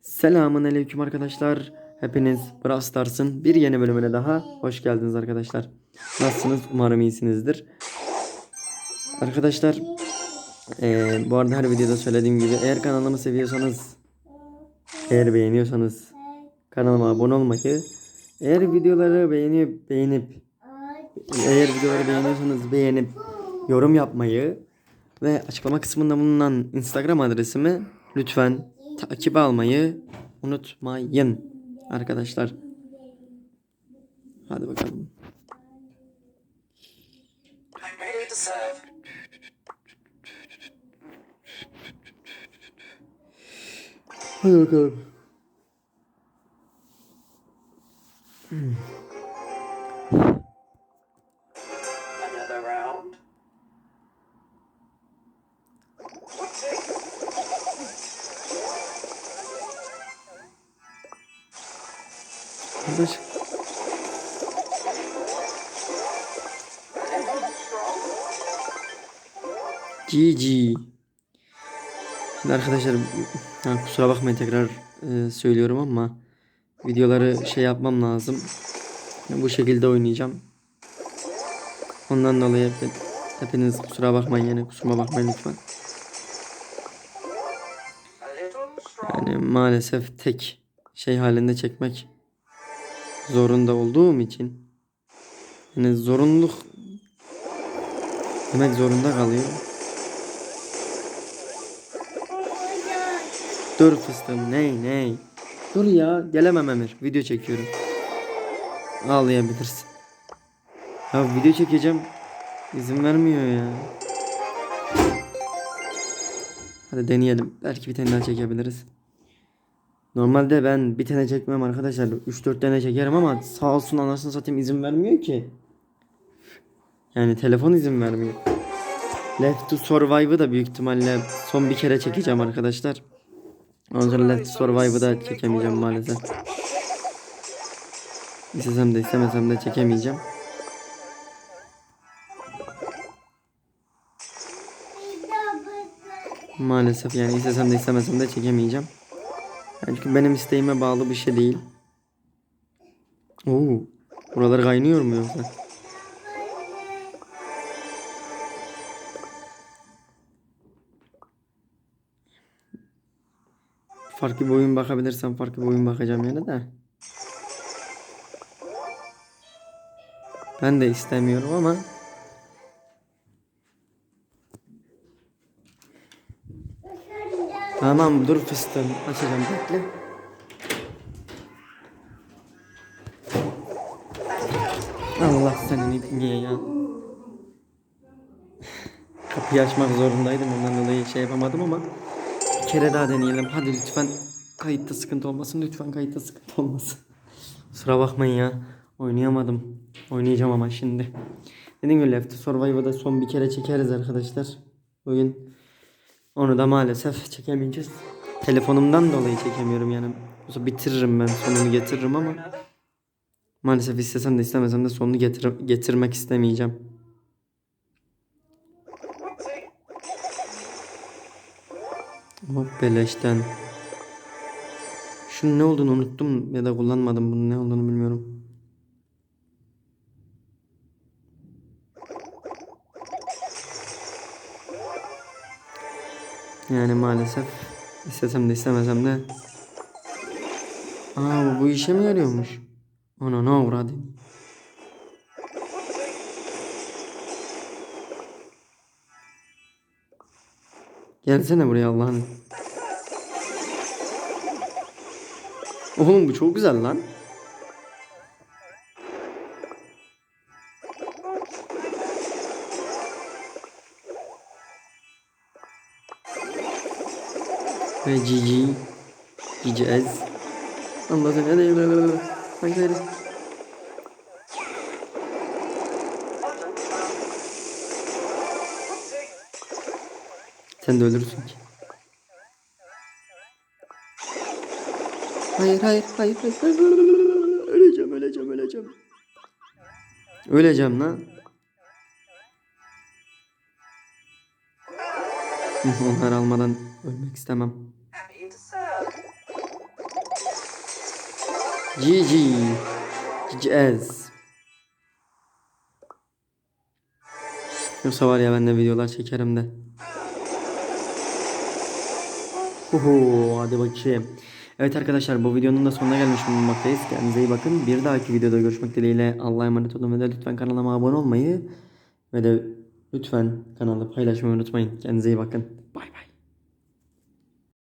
Selamun aleyküm arkadaşlar. Hepiniz Brawl Stars'ın bir yeni bölümüne daha hoş geldiniz arkadaşlar. Nasılsınız? Umarım iyisinizdir. Arkadaşlar eee, bu arada her videoda söylediğim gibi eğer kanalımı seviyorsanız eğer beğeniyorsanız kanalıma abone olmayı eğer videoları beğenip beğenip eğer videoları beğeniyorsanız beğenip yorum yapmayı ve açıklama kısmında bulunan Instagram adresimi lütfen takip almayı unutmayın arkadaşlar. Hadi bakalım. Hadi bakalım. Another Kardeş. GG. Şimdi arkadaşlar ha, kusura bakmayın tekrar e, söylüyorum ama videoları şey yapmam lazım. Bu şekilde oynayacağım. Ondan dolayı hep, hepiniz kusura bakmayın yani kusuruma bakmayın lütfen. Yani maalesef tek şey halinde çekmek zorunda olduğum için yani zorunluluk demek zorunda kalıyor. Dur fıstığım ney ney. Dur ya gelemem Emir video çekiyorum. Ağlayabilirsin. Ya video çekeceğim. İzin vermiyor ya. Hadi deneyelim. Belki bir tane daha çekebiliriz. Normalde ben bir tane çekmem arkadaşlar. 3-4 tane çekerim ama sağ olsun anasını satayım izin vermiyor ki. Yani telefon izin vermiyor. Left to Survive'ı da büyük ihtimalle son bir kere çekeceğim arkadaşlar. Ondan sonra Left to Survive'ı da çekemeyeceğim maalesef. İstesem de istemesem de çekemeyeceğim. Maalesef yani istesem de istemesem de çekemeyeceğim. Yani çünkü benim isteğime bağlı bir şey değil. Oo, buralar kaynıyor mu yoksa? Farklı bir oyun bakabilirsem farklı bir oyun bakacağım yani de. Ben de istemiyorum ama Tamam dur fıstığım açacağım bekle. Allah senin niye ya? Kapıyı açmak zorundaydım ondan dolayı şey yapamadım ama bir kere daha deneyelim. Hadi lütfen kayıtta sıkıntı olmasın. Lütfen kayıtta sıkıntı olmasın. Kusura bakmayın ya. Oynayamadım. Oynayacağım ama şimdi. Dediğim gibi Left 4 Survivor'da son bir kere çekeriz arkadaşlar. Bugün onu da maalesef çekemeyeceğiz. Telefonumdan dolayı çekemiyorum yani. Yoksa bitiririm ben sonunu getiririm ama maalesef istesem de istemesem de sonunu getir getirmek istemeyeceğim. Ama beleşten. Şunun ne olduğunu unuttum ya da kullanmadım. Bunun ne olduğunu bilmiyorum. Yani maalesef istesem de istemesem de Aa bu, işe mi yarıyormuş? Ona ne uğradı? Gelsene buraya Allah'ın. Oğlum bu çok güzel lan. Ve GG. Allah seni hadi hadi hadi hadi. Sen de ölürsün ki. Hayır hayır hayır. hayır. Öleceğim öleceğim öleceğim. Öleceğim lan. Onlar almadan ölmek istemem. GG. GGS. Yoksa var ya ben de videolar çekerim de. Oho, hadi bakayım. Evet arkadaşlar bu videonun da sonuna gelmiş bulunmaktayız. Kendinize iyi bakın. Bir dahaki videoda görüşmek dileğiyle. Allah'a emanet olun ve de lütfen kanalıma abone olmayı ve de lütfen kanalı paylaşmayı unutmayın. Kendinize iyi bakın. Bay bay.